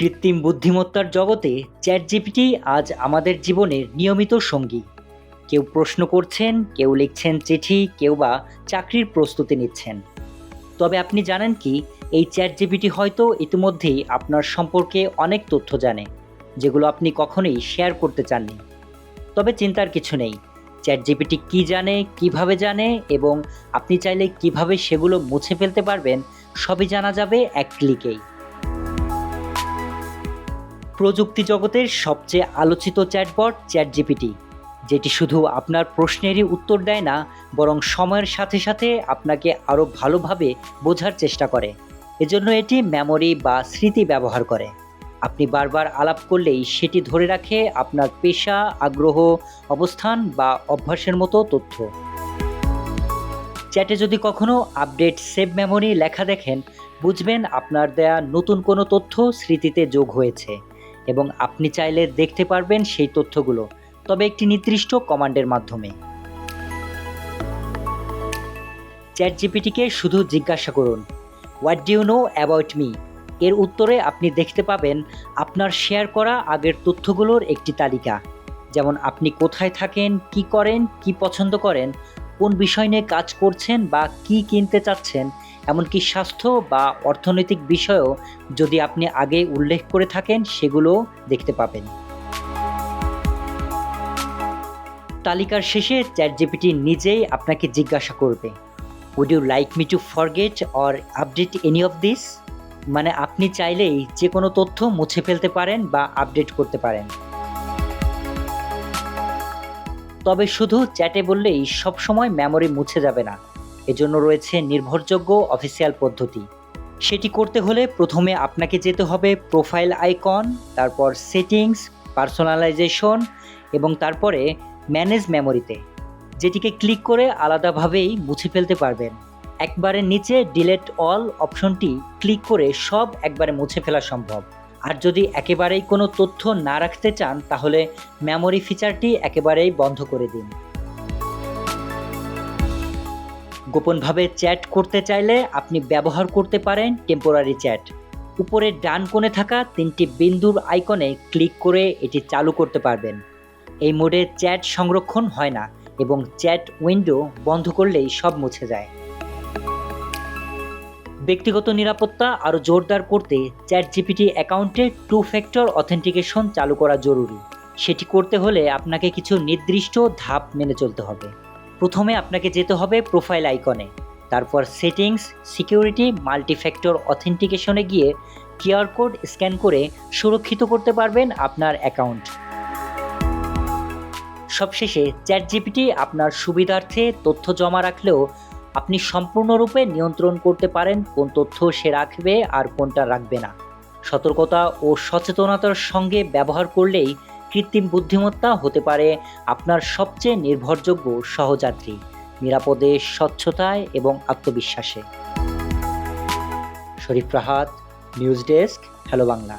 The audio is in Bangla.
কৃত্রিম বুদ্ধিমত্তার জগতে চ্যাট জিপিটি আজ আমাদের জীবনের নিয়মিত সঙ্গী। কেউ প্রশ্ন করছেন, কেউ লিখছেন চিঠি, কেউ বা চাকরির প্রস্তুতি নিচ্ছেন। তবে আপনি জানেন কি, এই চ্যাট জিপিটি হয়তো ইতিমধ্যেই আপনার সম্পর্কে অনেক তথ্য জানে, যেগুলো আপনি কখনোই শেয়ার করতে চাননি। তবে চিন্তার কিছু নেই চ্যাট জিপিটি কী জানে, কীভাবে জানে এবং আপনি চাইলে কীভাবে সেগুলো মুছে ফেলতে পারবেন, সবই জানা যাবে এক ক্লিকেই। প্রযুক্তি জগতের সবচেয়ে আলোচিত চ্যাটবট চ্যাট জিপিটি যেটি শুধু আপনার প্রশ্নেরই উত্তর দেয় না, বরং সময়ের সাথে সাথে আপনাকে আরও ভালোভাবে বোঝার চেষ্টা করে। এজন্য এটি মেমোরি বা স্মৃতি ব্যবহার করে। আপনি বারবার আলাপ করলেই সেটি ধরে রাখে আপনার পেশা, আগ্রহ, অবস্থান বা অভ্যাসের মতো তথ্য। চ্যাটে যদি কখনো আপডেট সেভ মেমোরি লেখা দেখেন, বুঝবেন আপনার দেয়া নতুন কোনো তথ্য স্মৃতিতে যোগ হয়েছে। এবং আপনি চাইলে দেখতে পারবেন সেই তথ্যগুলো। তবে একটি নির্দিষ্ট কমান্ডের মাধ্যমে। চ্যাট জিপিটিকে শুধু জিজ্ঞাসা করুন what do you know about me এর উত্তরে আপনি দেখতে পাবেন আপনার শেয়ার করা আগের তথ্যগুলোর একটি তালিকা। যেমন আপনি কোথায় থাকেন, কি করেন, কি পছন্দ করেন কোন বিষয় নিয়ে কাজ করছেন বা কি কিনতে চাচ্ছেন, এমনকি স্বাস্থ্য বা অর্থনৈতিক বিষয়েও যদি আপনি আগে উল্লেখ করে থাকেন, সেগুলো দেখতে পাবেন। তালিকার শেষে চ্যাট জিপিটি নিজেই আপনাকে জিজ্ঞাসা করবে would you like me to forget or update any of this মানে আপনি চাইলেই যে কোনো তথ্য মুছে ফেলতে পারেন বা আপডেট করতে পারেন। তবে শুধু চ্যাটে বললেই সবসময় মেমোরি মুছে যাবে না। এজন্য রয়েছে নির্ভরযোগ্য অফিসিয়াল পদ্ধতি। সেটি করতে হলে প্রথমে আপনাকে যেতে হবে প্রোফাইল আইকন তারপর সেটিংস পার্সোনালাইজেশন এবং তারপরে ম্যানেজ মেমোরিতে যেটিকে ক্লিক করে আলাদাভাবেই মুছে ফেলতে পারবেন। একবারে নিচে ডিলেট অল অপশনটি ক্লিক করে সব একবারে মুছে ফেলা সম্ভব। আর যদি একেবারেই কোনো তথ্য না রাখতে চান, তাহলে মেমোরি ফিচারটি একেবারেই বন্ধ করে দিন। গোপনভাবে চ্যাট করতে চাইলে আপনি ব্যবহার করতে পারেন টেম্পোরারি চ্যাট উপরে ডান কোণে থাকা তিনটি বিন্দুর আইকনে ক্লিক করে এটি চালু করতে পারবেন। এই মোডে চ্যাট সংরক্ষণ হয় না এবং চ্যাট উইন্ডো বন্ধ করলেই সব মুছে যায়। ব্যক্তিগত নিরাপত্তা আরও জোরদার করতে চ্যাট জিপিটি অ্যাকাউন্টে টু ফ্যাক্টর অথেন্টিকেশন চালু করা জরুরি। সেটি করতে হলে আপনাকে কিছু নির্দিষ্ট ধাপ মেনে চলতে হবে। প্রথমে আপনাকে যেতে হবে প্রোফাইল আইকনে। তারপর সেটিংস, সিকিউরিটি, মাল্টিফ্যাক্টর অথেন্টিকেশনে গিয়ে কিউআর কোড স্ক্যান করে সুরক্ষিত করতে পারবেন আপনার অ্যাকাউন্ট। সবশেষে চ্যাট জিপিটি আপনার সুবিধার্থে তথ্য জমা রাখলেও আপনি সম্পূর্ণরূপে নিয়ন্ত্রণ করতে পারেন কোন তথ্য সে রাখবে আর কোনটা রাখবে না। সতর্কতা ও সচেতনতার সঙ্গে ব্যবহার করলেই কৃত্রিম বুদ্ধিমত্তা হতে পারে আপনার সবচেয়ে নির্ভরযোগ্য সহযাত্রী। নিরাপদে, স্বচ্ছতায় এবং আত্মবিশ্বাসে। Sharif Rahat, news desk, hello Bangla.